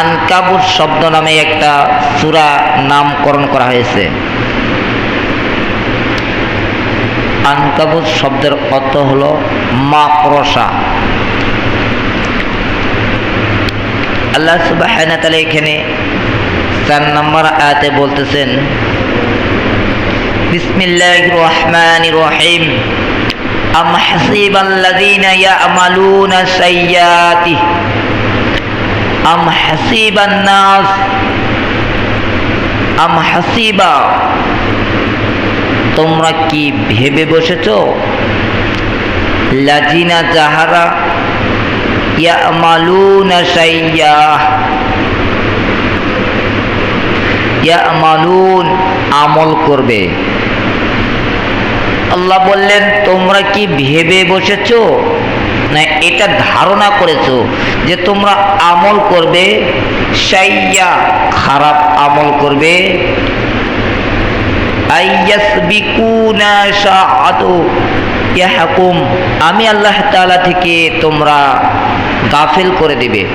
আনকাবুত শব্দ নামে একটা সূরা নামকরণ করা হয়েছে আনকাবুত শব্দের অর্থ হলো মাকড়সা আল্লাহ সুবাহ এখানে চার নম্বর আয়াতে বলতেছেন বিসমিল্লাহ রহমান রহিম أم حسب الذين يعملون السيئات আম হাসিবান নাস আম হাসিবা তোমরা কি ভেবে বসেছ? লাজিনা যাহারা ইয়া মালুনা সাইয়া ইয়া আমালুন আমল করবে। আল্লাহ বললেন, তোমরা কি ভেবে বসেছো? না, এটা ধারণা করেছ যে তোমরা আমল করবে, সাইয়া খারাপ আমল করবে। আমি আল্লাহ তাআলা থেকে তোমরা গাফিল করে দেবে।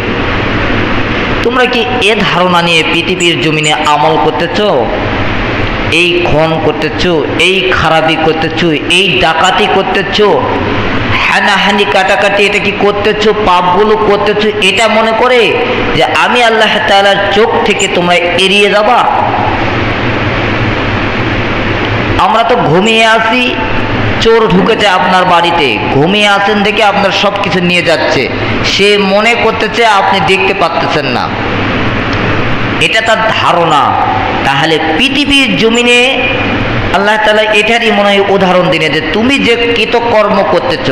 তোমরা কি এ ধারণা নিয়ে পৃথিবীর জমিনে আমল করতেছো? এই খুন করতেছো, এই খারাপি করতেছো, এই ডাকাতি করতেছো? হানাহানি কাটাকাটি, এটা কি করতেছো? পাপগুলো করতেছো? এটা মনে করে যে আমি আল্লাহ তাআলার চোখ থেকে তোমরা এড়িয়ে যাবা। আমরা তো ঘুমিয়ে আসি চোর ঢুকেছে আপনার বাড়িতে। ঘুমিয়ে আসেন দেখে আপনার সব কিছু নিয়ে যাচ্ছে। সে মনে করতেছে আপনি দেখতে পাচ্তেছেন না। এটা তার ধারণা। তাহলে পৃথিবীর জমিনে আল্লাহ তালা এটারই মনে হয় উদাহরণ দিনে যে তুমি যে কৃতকর্ম করতেছ,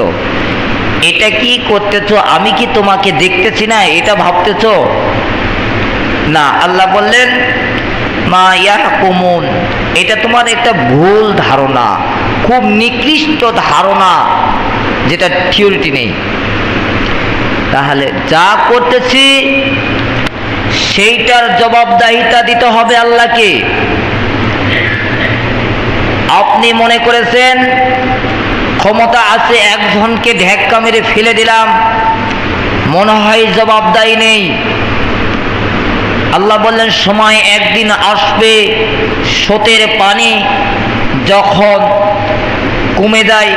এটা কি করতেছ, আমি কি তোমাকে দেখতেছি না, এটা ভাবতেছ? না, আল্লাহ বললেন, মা ইয়াহকুমুন এটা তোমার একটা ভুল ধারণা, খুব নিকৃষ্ট ধারণা, যেটা থিওরিটি নেই। তাহলে যা করতেছি, সেইটার জবাবদাহিতা দিতে হবে আল্লাহকে। আপনি মনে করেছেন, ক্ষমতা আছে, একজনকে ঢেক্কা মেরে ফেলে দিলাম। মনে হয় জবাবদাহি নেই। আল্লাহ বললেন, সময় একদিন আসবে, স্রোতের পানি যখন কমে যায়,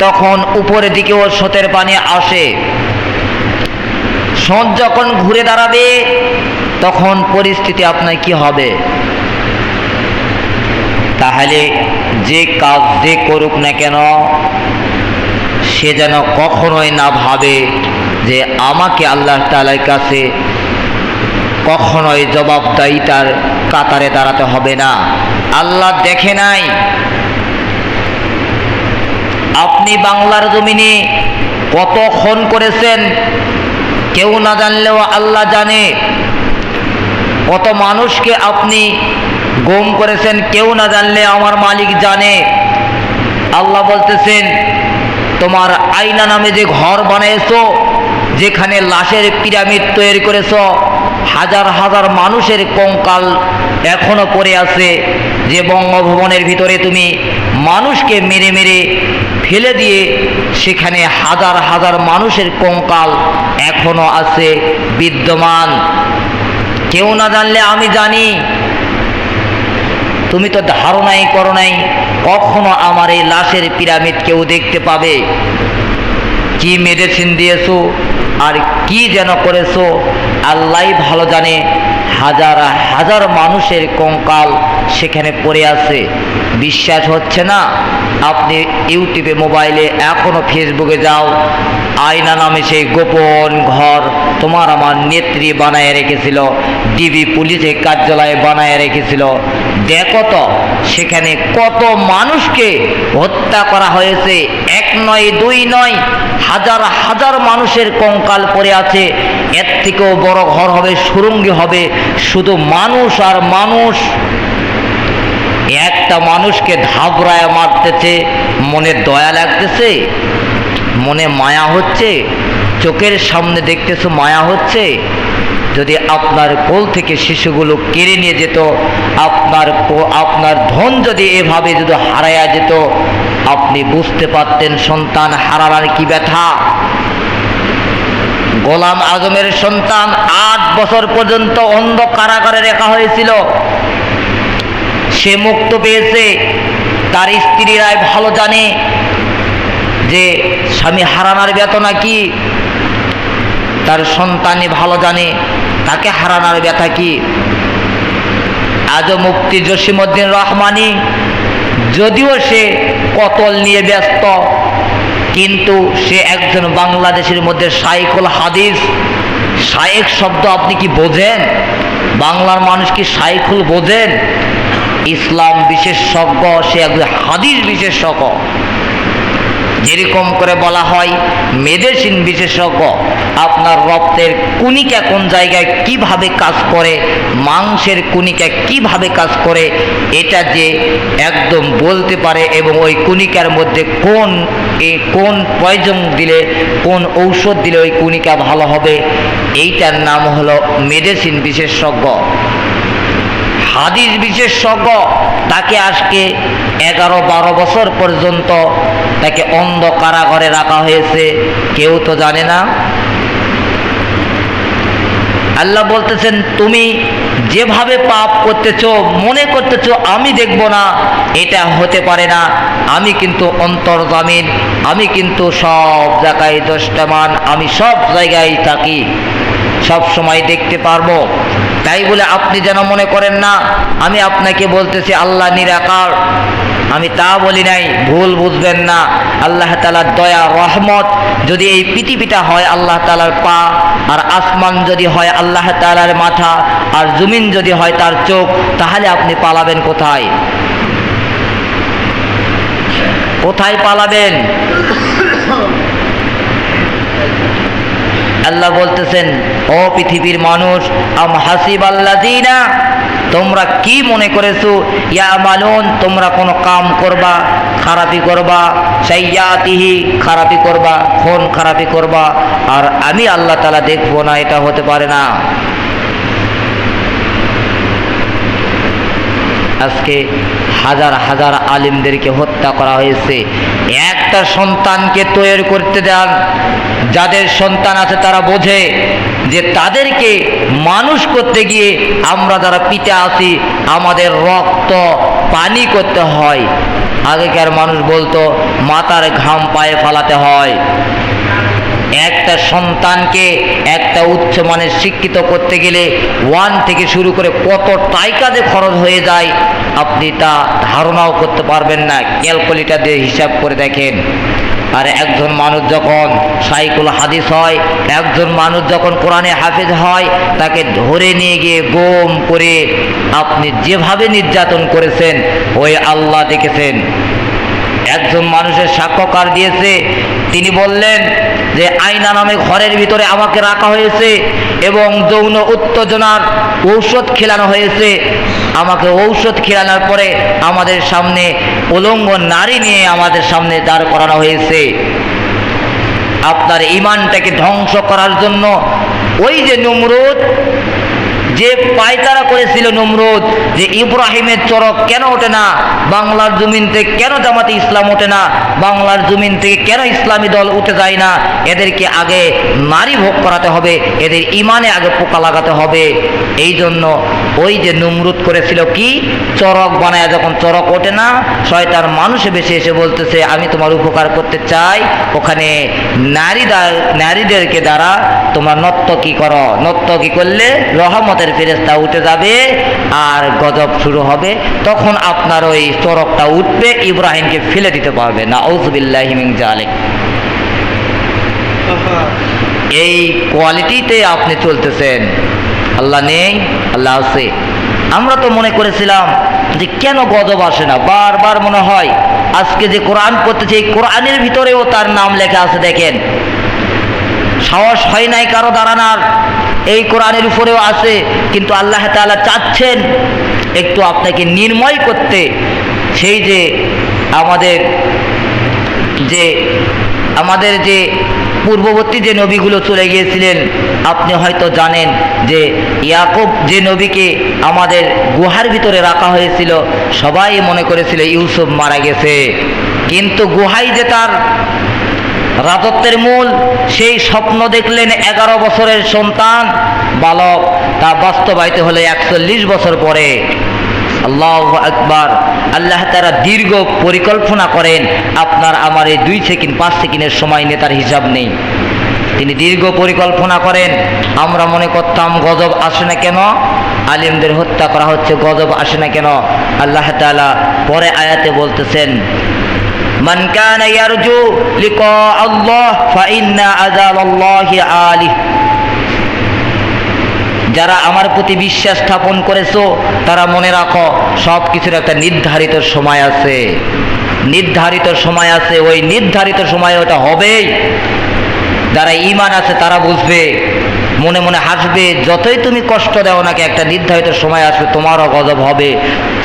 তখন উপরের দিকেও স্রোতের পানি আসে। সোঁত যখন ঘুরে দাঁড়াবে, তখন পরিস্থিতি আপনার কি হবে? তাহলে যে কাজ যে করুক না কেন, সে যেন কখনোই না ভাবে যে আমাকে আল্লাহ তালার কাছে কখনোই জবাবদাহিতার কাতারে দাঁড়াতে হবে না। আল্লাহ দেখে নাই। আপনি বাংলার জমিনে কত খুন করেছেন, কেউ না জানলেও আল্লাহ জানে। কত মানুষকে আপনি গম করেছেন, কেউ না জানলে আমার মালিক জানে। আল্লাহ বলতেছেন, তোমার আয়না নামে যে ঘর বানিয়েছো, যেখানে লাশের পিরামিড তৈরি করেছ, হাজার হাজার মানুষের কঙ্কাল এখনও পড়ে আছে। যে বঙ্গভবনের ভিতরে তুমি মানুষকে মেরে মেরে ফেলে দিয়ে, সেখানে হাজার হাজার মানুষের কঙ্কাল এখনও আছে, বিদ্যমান। কেউ না জানলে আমি জানি। তুমি তো ধারণাই করো নাই, কখনো আমার এই লাশের পিরামিড কেউ দেখতে পাবে। কি মেডিসিন দিয়েছ আর কি যেন করেছ আল্লাহ ভালো জানে। হাজার হাজার মানুষের কঙ্কাল সেখানে পড়ে আছে। বিশ্বাস হচ্ছে না? আপনি ইউটিউবে, মোবাইলে এখনও ফেসবুকে যাও, আয়না নামে সেই গোপন ঘর তোমার আমার নেত্রী বানায় রেখেছিল, ডিবি পুলিশের কার্যালয়ে বানায় রেখেছিল। দেখো তো, সেখানে কত মানুষকে হত্যা করা হয়েছে। এক নয়, দুই নয়, হাজার হাজার মানুষের কঙ্কাল পড়ে আছে। এর থেকেও বড় ঘর হবে, সুরঙ্গি হবে শুধু মানুষ আর মানুষ। একটা মানুষকে ধাবড়ায় মারতেছে, মনে দয়া লাগতেছে, মনে মায়া হচ্ছে, চোখের সামনে দেখতেছো মায়া হচ্ছে। যদি আপনার কোল থেকে শিশুগুলো কেড়ে নিয়ে যেত, আপনার আপনার ধন যদি এভাবে যদি হারায়া যেত, আপনি বুঝতে পারতেন সন্তান হারাবার কি ব্যথা। গোলাম আজমের সন্তান বছর পর্যন্ত অন্ধ কারাগারে রাখা হয়েছিল। সে মুক্ত পেয়েছে। তার স্ত্রীরাই ভালো জানে যে স্বামী হারানোর বেতনা কি। তার সন্তানই ভালো জানে তাকে হারানোর ব্যথা কি। আজও মুক্তি জসিমুদ্দিন রহমানি যদিও সে কতল নিয়ে ব্যস্ত, কিন্তু সে একজন বাংলাদেশের মধ্যে সাইকুল হাদিস শায়েক শব্দ আপনি কি বোঝেন? বাংলার মানুষ কি সাইকুল বোঝেন? ইসলাম বিশেষজ্ঞ, সে একজন হাদিস বিশেষজ্ঞ। যেরকম করে বলা হয় মেডিসিন বিশেষজ্ঞ, আপনার রক্তের কুনিকা কোন জায়গায় কীভাবে কাজ করে, মাংসের কুনিকা কীভাবে কাজ করে, এটা যে একদম বলতে পারে এবং ওই কুনিকার মধ্যে কোন কোন প্রয়োজন দিলে, কোন ঔষধ দিলে ওই কুনিকা ভালো হবে, এইটার নাম হলো মেডিসিন বিশেষজ্ঞ। হাদিস বিশেষজ্ঞ, তাকে আজকে এগারো বারো বছর পর্যন্ত তাকে অন্ধ কারাগারে রাখা হয়েছে। কেউ তো জানে না। আল্লাহ বলতেছেন, তুমি যেভাবে পাপ করতেছ, মনে করতেছো, আমি দেখব না, এটা হতে পারে না। আমি কিন্তু অন্তর্জামিন আমি কিন্তু সব জায়গায় দশটামান আমি সব জায়গায় থাকি, সব সময় দেখতে পারব। তাই বলে আপনি যেন মনে করেন না, আমি আপনাকে বলতেছি আল্লাহ নিরাকার। আমি তা বলি নাই, ভুল বুঝবেন না। আল্লাহ তালার দয়া, রহমত যদি এই পৃথিবীটা হয় আল্লাহ তালার পা, আর আসমান যদি হয় আল্লাহ তালার মাথা, আর জমিন যদি হয় তার চোখ, তাহলে আপনি পালাবেন কোথায়? কোথায় পালাবেন? আল্লাহ বলতেছেন, ও পৃথিবীর মানুষ, আম হাসিব আল্লাদিনা তোমরা কি মনে করেছ? ইয়া মালুন তোমরা কোনো কাম করবা খারাপি করবা, সাইয়াতিহি খারাপি করবা ফোন খারাপি করবা, আর আমি আল্লাহ তালা দেখব না, এটা হতে পারে না। আজকে হাজার হাজার আলিমদেরকে হত্যা করা হয়েছে। একটা সন্তানকে তৈরি করতে দেন যাদের সন্তান আছে তারা বোঝে যে তাদেরকে মানুষ করতে গিয়ে আমরা যারা পিতে আসি আমাদের রক্ত, পানি করতে হয়। আগেকার মানুষ বলতো মাতার ঘাম পায়ে ফালাতে হয়। একটা সন্তানকে একটা উচ্চ মানের শিক্ষিত করতে গেলে ওয়ান থেকে শুরু করে কত টাকা যে খরচ হয়ে যায়, আপনি তা ধারণাও করতে পারবেন না। ক্যালকুলেটার দিয়ে হিসাব করে দেখেন। আর একজন মানুষ যখন সাইকুল হাদিস হয়, একজন মানুষ যখন কোরআনে হাফেজ হয়, তাকে ধরে নিয়ে গিয়ে গোম করে আপনি যেভাবে নির্যাতন করেছেন, ওই আল্লাহ দেখেছেন। একজন মানুষের সাক্ষ্যকার দিয়েছে। তিনি বললেন যে, আয়না নামে ঘরের ভিতরে আমাকে রাখা হয়েছে এবং যৌন উত্তেজনার ঔষধ খেলানো হয়েছে। আমাকে ঔষধ খেলানোর পরে আমাদের সামনে উলঙ্গ নারী নিয়ে আমাদের সামনে দাঁড় করানো হয়েছে। আপনার ইমানটাকে ধ্বংস করার জন্য ওই যে নমরুদ যে পায়তারা করেছিল নমরুদ, যে ইব্রাহিমের চরক কেন ওঠে না? বাংলার জমিন থেকে কেন জামাতে ইসলাম ওঠে না? বাংলার জমিন থেকে কেন ইসলামী দল উঠে যায় না? এদেরকে আগে নারী ভোগ করাতে হবে, এদের ইমানে আগে পোকা লাগাতে হবে। এই জন্য ওই যে নমরুদ করেছিল কি? চরক বানায়, যখন চরক ওঠে না, শয়তান মানুষে বেশি এসে বলতেছে, আমি তোমার উপকার করতে চাই, ওখানে নারী নারীদেরকে দ্বারা তোমার নর্তকী করো? নর্তকী করলে রহমতের ফেরেস্তা উঠে যাবে আর গজব শুরু হবে, তখন আপনার ওই চরকটা উঠবে, ইব্রাহিমকে ফেলে দিতে পারবে। না ঔজবিল্লাহিমিং জালেক এই কোয়ালিটিতে আপনি চলতেছেন। আল্লাহ নেই, আল্লাহ আছে। আমরা তো মনে করেছিলাম যে কেন গজব আসে না? বারবার মনে হয় আজকে যে কোরআন পড়তেছে, এই কোরআনের ভিতরেও তার নাম লেখা আছে, দেখেন। সাহস হয় নাই কারও দাঁড়ানোর। এই কোরআনের উপরেও আছে, কিন্তু আল্লাহ তাআলা চাচ্ছেন একটু আপনাকে নির্ময় করতে। সেই যে আমাদের যে আমাদের যে পূর্ববর্তী যে নবীগুলো চলে গিয়েছিলেন, আপনি হয়তো জানেন যে ইয়াকুব যে নবীকে আমাদের গুহার ভিতরে রাখা হয়েছিল, সবাই মনে করেছিল ইউসুফ মারা গেছে। কিন্তু গুহাই যে তার রাজত্বের মূল সেই স্বপ্ন দেখলেন এগারো বছরের সন্তান, বালক। তা বাস্তবায়িত হলে একচল্লিশ বছর পরে। আল্লাহ আকবার। আল্লাহ তারা দীর্ঘ পরিকল্পনা করেন, আপনার আমার এই দুই সেকেন্ড, পাঁচ সেকেন্ডের সময় নেতার হিসাব নেই। তিনি দীর্ঘ পরিকল্পনা করেন, আমরা মনে করতাম গজব আসে না কেন? আলিমদের হত্যা করা হচ্ছে, গজব আসে না কেন? আল্লাহ তালা পরে আয়াতে বলতেছেন মান কানা ইয়ারজু লিকা আল্লাহ আলিহ। যারা আমার প্রতি বিশ্বাস স্থাপন করেছ, তারা মনে রাখো সব কিছুর একটা নির্ধারিত সময় আছে। নির্ধারিত সময় আছে, ওই নির্ধারিত সময় ওটা হবেই। যারা ইমান আছে, তারা বুঝবে, মনে মনে হাসবে, যতই তুমি কষ্ট দাও নাকি একটা নির্ধারিত সময় আসবে তোমারও গজব হবে,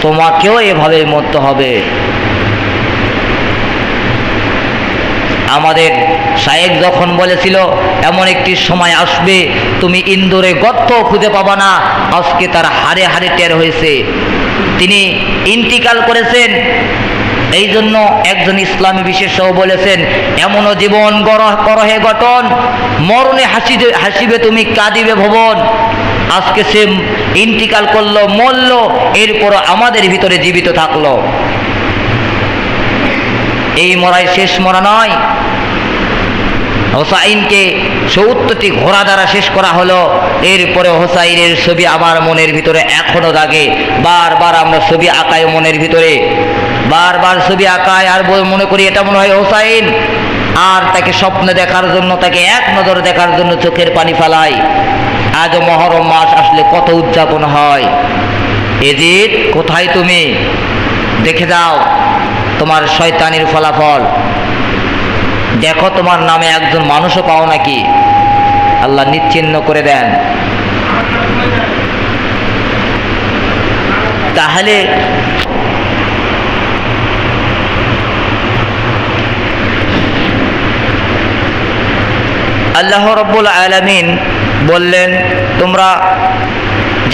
তোমাকেও এভাবে মরতে হবে। আমাদের শায়েক যখন বলেছিল, এমন একটি সময় আসবে, তুমি ইন্দোরে গর্ত খুঁজে পাবা না, আজকে তার হারে হারে টের হয়েছে। তিনি ইন্তিকাল করেছেন। এই জন্য একজন ইসলামী বিশেষজ্ঞ বলেছেন, এমনও জীবন গরহ করহে গঠন, মরণে হাসিবে হাসিবে তুমি, কাঁদিবে ভবন। আজকে সে ইন্তিকাল করল, মরল এরপর আমাদের ভিতরে জীবিত থাকল। এই মরাই শেষ মরা নয় হোসাইনকে সত্তরটি ঘোড়া দ্বারা শেষ করা হলো। এরপরে হোসাইনের ছবি আমার মনের ভিতরে এখনও দাগে বারবার আমরা ছবি আঁকাই মনের ভিতরে। বারবার ছবি আঁকায় আর মনে করি এটা মনে হয় হোসাইন। আর তাকে স্বপ্নে দেখার জন্য, তাকে এক নজর দেখার জন্য চোখের পানি ফেলাই। আজ মহরম মাস আসলে কত উদযাপন হয়। এজিদ, কোথায় তুমি? দেখে যাও তোমার শয়তানির ফলাফল। দেখো তোমার নামে একজন মানুষও পাও নাকি? আল্লাহ নিচ্ছিন্ন করে দেন। তাহলে আল্লাহ রব্বুল আলামিন বললেন, তোমরা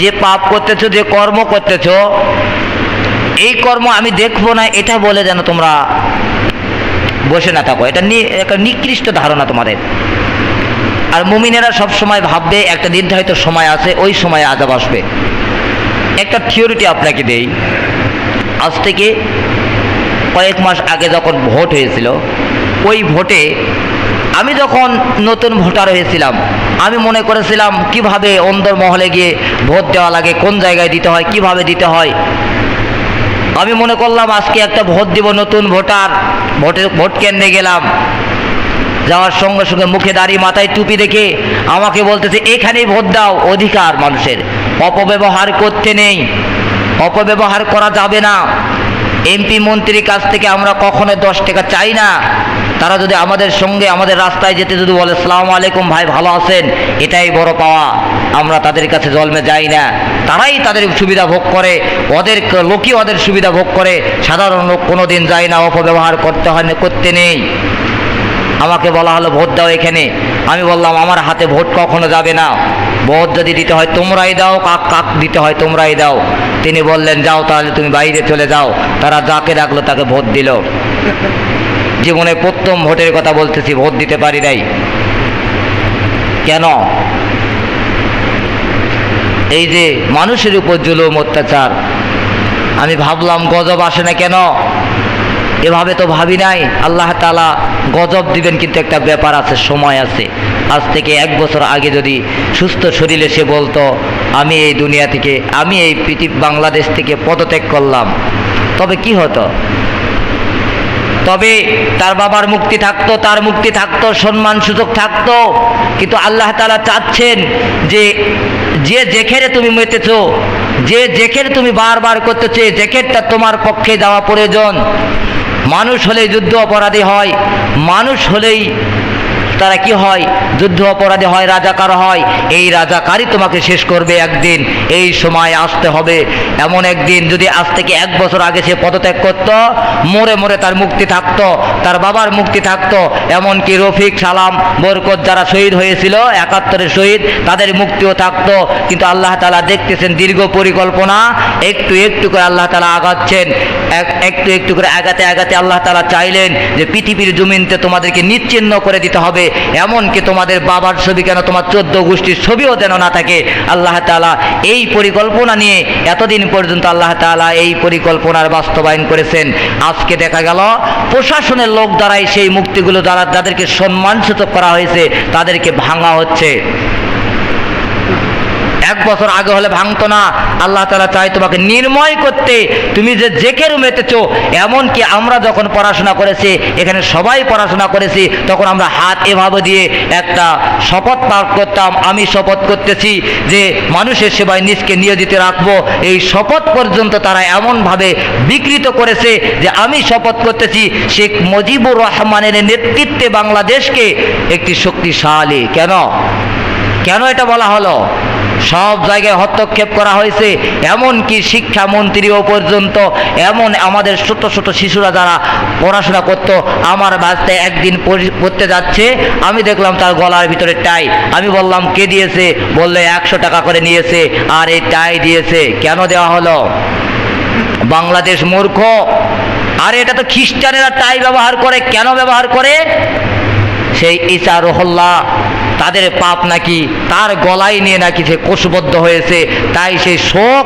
যে পাপ করতেছো, যে কর্ম করতেছো, এই কর্ম আমি দেখব না, এটা বলে যেন তোমরা বসে না থাকো। এটা একটা নিকৃষ্ট ধারণা তোমাদের। আর মুমিনেরা সব সময় ভাববে, একটা নির্ধারিত সময় আছে, ওই সময় আজাব আসবে। একটা থিওরিটি আপনাকে দেই। আজ থেকে কয়েক মাস আগে যখন ভোট হয়েছিল, ওই ভোটে আমি যখন নতুন ভোটার হয়েছিলাম, আমি মনে করেছিলাম কীভাবে অন্দর মহলে গিয়ে ভোট দেওয়া লাগে, কোন জায়গায় দিতে হয়, কীভাবে দিতে হয় আমি মনে করলাম আজকে একটা ভোট দিব নতুন ভোটার, ভোটে, ভোট কেন্দ্রে গেলাম। যাওয়ার সঙ্গে সঙ্গে মুখে দাঁড়িয়ে মাথায় টুপি দেখে আমাকে বলতেছে, এখানেই ভোট দাও অধিকার মানুষের। অপব্যবহার করতে নেই। অপব্যবহার করা যাবে না। এমপি মন্ত্রীর কাছ থেকে আমরা কখনো দশ টাকা চাই না। তারা যদি আমাদের সঙ্গে, আমাদের রাস্তায় যেতে যদি বলে, সালাম আলাইকুম ভাই, ভালো আছেন? এটাই বড় পাওয়া। আমরা তাদের কাছে জন্মে যাই না। তারাই তাদের সুবিধা ভোগ করে, ওদের লোকই ওদের সুবিধা ভোগ করে। সাধারণ লোক কোনো দিন যায় না, অপব্যবহার করতে হয় না, করতে নেই। আমাকে বলা হলো, ভোট দাও এখানে। আমি বললাম, আমার হাতে ভোট কখনো যাবে না। ভোট যদি দিতে হয়, তোমরাই দাও, কাক কাক দিতে হয়, তোমরাই দাও। তিনি বললেন, যাও তাহলে তুমি বাইরে চলে যাও। তারা যাকে ডাকলো তাকে ভোট দিল। জীবনে প্রথম ভোটের কথা বলতেছি, ভোট দিতে পারি নাই। কেন? এই যে মানুষের উপর জুলুম, অত্যাচার, আমি ভাবলাম গজব আসে না কেন? এভাবে তো ভাবি নাই। আল্লাহ তালা গজব দিবেন কিন্তু একটা ব্যাপার আছে, সময় আছে। আজ থেকে এক বছর আগে যদি সুস্থ শরীরে সে বলতো, আমি এই দুনিয়া থেকে, আমি এই পৃথিবী বাংলাদেশ থেকে পদত্যাগ করলাম, তবে কি হতো? তবে তার বাবার মুক্তি থাকতো, তার মুক্তি থাকতো, সম্মান সুযোগ থাকতো। কিন্তু আল্লাহ তালা চাচ্ছেন যে যে জেখেরে তুমি মেতেছ, যে জেখের তুমি বারবার করতেছে জেখেরটা তোমার পক্ষে যাওয়া প্রয়োজন। মানুষ হলেই যুদ্ধ অপরাধী হয়, মানুষ হলেই তারা কি হয়? যুদ্ধ অপরাধী হয়, রাজাকার হয়। এই রাজাকারই তোমাকে শেষ করবে একদিন। এই সময় আসতে হবে। এমন একদিন যদি আজ থেকে এক বছর আগে সে পদত্যাগ করত, মরে মরে তার মুক্তি থাকতো, তার বাবার মুক্তি থাকতো। এমনকি রফিক, সালাম, বরকত যারা শহীদ হয়েছিল, একাত্তরের শহীদ, তাদের মুক্তিও থাকতো। কিন্তু আল্লাহ তালা দেখতেছেন দীর্ঘ পরিকল্পনা। একটু একটু করে আল্লাহ তালা আগাচ্ছেন। এক- একটু একটু করে আগাতে আগাতে আল্লাহ তালা চাইলেন যে পৃথিবীর জমিনতে তোমাদেরকে নিচ্ছিন্ন করে দিতে হবে। এমনকি তোমাদের বাবার ছবি কেন তোমার চোদ্দ গোষ্ঠীর ছবিও যেন না থাকে? আল্লাহ তালা এই পরিকল্পনা নিয়ে এতদিন পর্যন্ত আল্লাহ তালা এই পরিকল্পনার বাস্তবায়ন করেছেন। আজকে দেখা গেল, প্রশাসনের লোক দ্বারাই সেই মুক্তিগুলো দ্বারা যাদেরকে সম্মানসূচক করা হয়েছে, তাদেরকে ভাঙা হচ্ছে। এক বছর আগে হলে ভাঙতো না। আল্লাহ তালা চাই তোমাকে নির্ময় করতে। তুমি যে জেকে রুমেতেছো এমনকি আমরা যখন পড়াশোনা করেছি, এখানে সবাই পড়াশোনা করেছি, তখন আমরা হাত এভাবে দিয়ে একটা শপথ পাঠ করতাম। আমি শপথ করতেছি যে মানুষের সেবায় নিজকে নিয়োজিত রাখব। এই শপথ পর্যন্ত তারা এমনভাবে বিকৃত করেছে যে আমি শপথ করতেছি, শেখ মুজিবুর রহমানের নেতৃত্বে বাংলাদেশকে একটি শক্তিশালী, কেন? কেন এটা বলা হলো? সব জায়গায় হস্তক্ষেপ করা হয়েছে, এমনকি শিক্ষামন্ত্রীও পর্যন্ত এমন আমাদের ছোট ছোট শিশুরা যারা পড়াশোনা করতো, আমার বাসতে একদিন পড়ি- পড়তে যাচ্ছে, আমি দেখলাম তার গলার ভিতরে টাই। আমি বললাম, কে দিয়েছে? বললে, একশো টাকা করে নিয়েছে। আর এই টাই দিয়েছে। কেন দেওয়া হলো? বাংলাদেশ মূর্খ। আর, এটা তো খ্রিস্টানেরা টাই ব্যবহার করে। কেন ব্যবহার করে? সেই ঈসা রোহল্লা তাদের পাপ নাকি, তার গলায় নিয়ে নাকি সে কোষবদ্ধ হয়েছে, তাই সেই শোক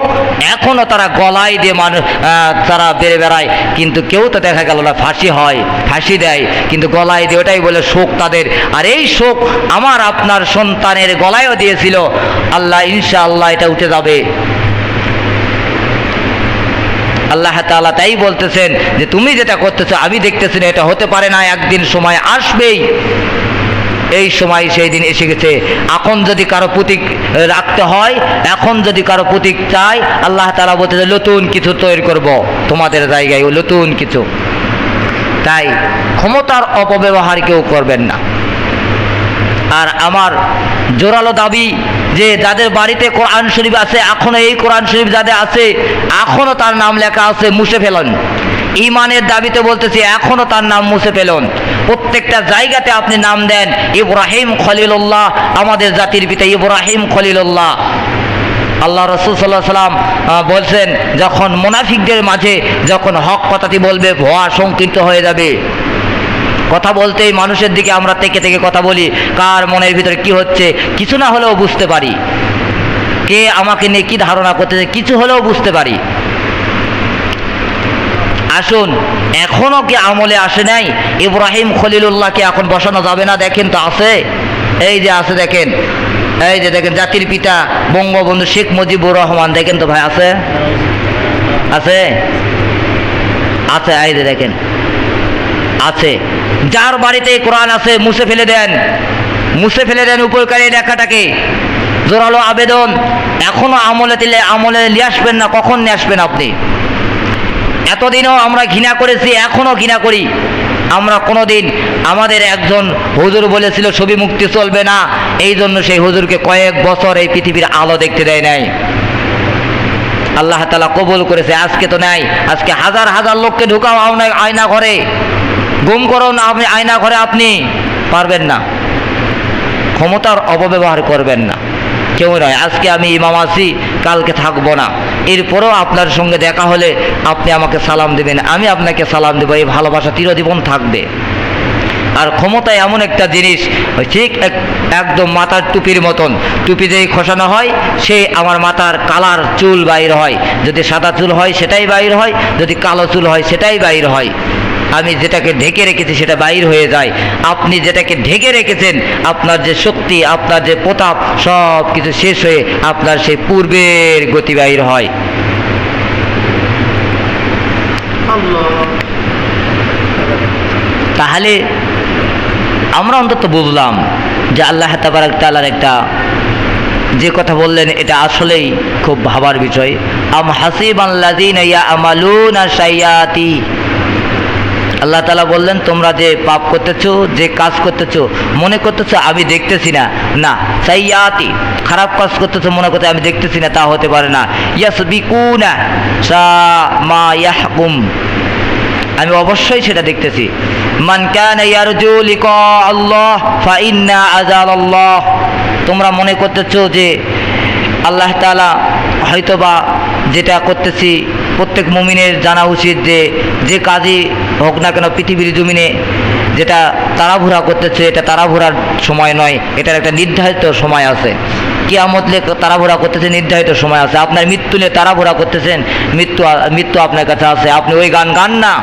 এখনও তারা গলায় দিয়ে মানুষ তারা বেড়ে বেড়ায়। কিন্তু কেউ তো দেখা গেল না, ফাঁসি হয়, ফাঁসি দেয়। কিন্তু গলায় দিয়ে ওটাই বলে শোক তাদের। আর এই শোক আমার আপনার সন্তানের গলায়ও দিয়েছিল। আল্লাহ ইনশাআল্লাহ এটা উঠে যাবে। আল্লাহ তাআলা তাই বলতেছেন যে, তুমি যেটা করতেছো, আমি দেখতেছি না, এটা হতে পারে না, একদিন সময় আসবেই। এই সময় সেই দিন এসে গেছে। এখন যদি কারও প্রতীক রাখতে হয়, এখন যদি কারও প্রতীক চাই, আল্লাহ তাআলা বলতেছে নতুন কিছু তৈরি করব। তোমাদের জায়গায় নতুন কিছু। তাই ক্ষমতার অপব্যবহার কেউ করবেন না। আর আমার জোরালো দাবি যে যাদের বাড়িতে কোরআন শরীফ আছে, এখনও এই কোরআন শরীফ যাদের আছে, এখনও তার নাম লেখা আছে মুছে ফেলন। ইমানের দাবিতে বলতেছি, এখনও তার নাম মুছে ফেলুন। প্রত্যেকটা জায়গাতে আপনি নাম দেন, ইব্রাহিম খলিলুল্লাহ, আমাদের জাতির পিতা ইব্রাহিম খলিলুল্লাহ। আল্লাহ রসুল সাল্লাহ সাল্লাম বলছেন, যখন মুনাফিকদের মাঝে যখন হক কথাটি বলবে, ভয়া সংকীর্ণ হয়ে যাবে। কথা বলতেই মানুষের দিকে আমরা থেকে থেকে কথা বলি, কার মনের ভিতরে কি হচ্ছে, কিছু না হলেও বুঝতে পারি। কে আমাকে নিয়ে কি ধারণা করতেছে, কিছু হলেও বুঝতে পারি। আসুন, এখনও কি আমলে আসে নাই? ইব্রাহিম খলিলুল্লাহকে এখন বসানো যাবে না? দেখেন তো আছে। এই যে আছে, দেখেন। এই যে দেখেন, জাতির পিতা, বঙ্গবন্ধু শেখ মুজিবুর রহমান। দেখেন তো ভাই, আছে? আছে? আছে, এই যে দেখেন। আছে। যার বাড়িতে কোরআন আছে, মুছে ফেলে দেন। মুছে ফেলে দেন উপকারী লেখাটাকে। জোরালো আবেদন। এখনও আমলে দিলে, আমলে নিয়ে আসবেন না? কখন নিয়ে আসবেন আপনি? এতদিনও আমরা ঘৃণা করেছি, এখনও ঘৃণা করি। আমরা কোনোদিন আমাদের একজন হুজুর বলেছিল, ছবি মুক্তি চলবে না। এই জন্য সেই হুজুরকে কয়েক বছর এই পৃথিবীর আলো দেখতে দেয় নাই। আল্লাহ তালা কবুল করেছে, আজকে তো নাই। আজকে হাজার হাজার লোককে ঢুকাও আয়না ঘরে। গুম করুন আপনি আয়না ঘরে আপনি। পারবেন না। ক্ষমতার অপব্যবহার করবেন না। কেউ নয়। আজকে আমি ইমাম আছি, কালকে থাকব না। এরপরেও আপনার সঙ্গে দেখা হলে আপনি আমাকে সালাম দেবেন। আমি আপনাকে সালাম দেবো, এই ভালোবাসা চিরজীবন থাকবে। আর ক্ষমতা এমন একটা জিনিস ঠিক এক- একদম মাথার টুপির মতন। টুপি যেই খসানো হয় সে আমার মাথার কালার চুল বাইর হয়। যদি সাদা চুল হয়, সেটাই বাইর হয়। যদি কালো চুল হয়, সেটাই বাইর হয়। আমি যেটাকে ঢেকে রেখেছি সেটা বাইর হয়ে যায়। আপনি যেটাকে ঢেকে রেখেছেন আপনার যে শক্তি আপনার যে প্রতাপ সব কিছু শেষ হয়ে আপনার সেই পূর্বের গতি বাইর হয়। তাহলে আমরা অন্তত বুঝলাম যে আল্লাহ তাবারাক তাআলার একটা যে কথা বললেন এটা আসলেই খুব ভাবার বিষয়। আম হাসিব আল্লাযীনা ইয়ামালুনা সাইয়াতি আল্লাহ তালা বললেন, তোমরা যে পাপ করতেছো, যে কাজ করতেছ, মনে করতেছো আমি দেখতেছি না। না, সাইয়াতি, খারাপ কাজ করতেছো, মনে করতে আমি দেখতেছি না, তা হতে পারে না। ইয়াস বিকুনা সা মা ইয়াহকুম, আমি অবশ্যই সেটা দেখতেছি। মান কানা ইয়ারজু লিকা আল্লাহ ফা ইন্না আজাল আল্লাহ তোমরা মনে করতেছো যে আল্লাহ তাআলা হয়তোবা যেটা করতেছি, প্রত্যেক মুমিনের জানা উচিত যে যে কাজই হোক না কেন পৃথিবীর জমিনে যেটা তাড়াহুড়া করতেছে, এটা তাড়াহুড়ার সময় নয়, এটার একটা নির্ধারিত সময় আছে। কিয়ামত লে তাড়াহুড়া করতেছে, নির্ধারিত সময় আছে। আপনার মৃত্যু নিয়ে তাড়াহুড়া করতেছেন, মৃত্যু মৃত্যু আপনার কাছে আছে। আপনি ওই গান গান না।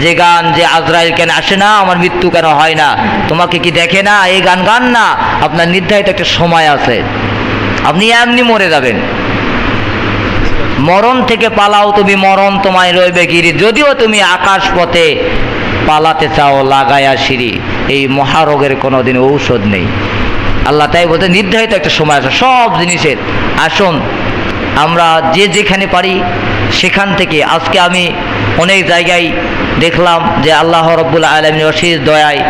যে গান যে আজরাইল কেন আসে না, আমার মৃত্যু কেন হয় না? তোমাকে কি দেখে না? এই গান গান না। আপনার নির্ধারিত একটা সময় আছে। আপনি এমনি মরে যাবেন। মরণ থেকে পালাও, তুমি মরণ তোমায় রইবে গিরি। যদিও তুমি আকাশ পথে পালাতে চাও, লাগায়া সিঁড়ি, এই মহারোগের কোনো দিন ঔষধ নেই। আল্লাহ তাই বলতে নির্ধারিত একটা সময় আছে, সব জিনিসের। আসুন, আমরা যে যেখানে পারি, সেখান থেকে। আজকে আমি অনেক জায়গায় দেখলাম যে আল্লাহ রব্বুল আলমীর অশেষ দয়ায়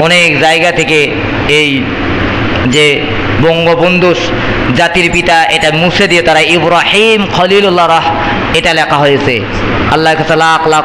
অনেক জায়গা থেকে এই যে বঙ্গবন্ধু জাতির পিতা এটা মুছে দিয়ে তারা ইব্রাহিম খলিলুল্লাহ রাহ, এটা লেখা হয়েছে। আল্লাহ লাখ লাখ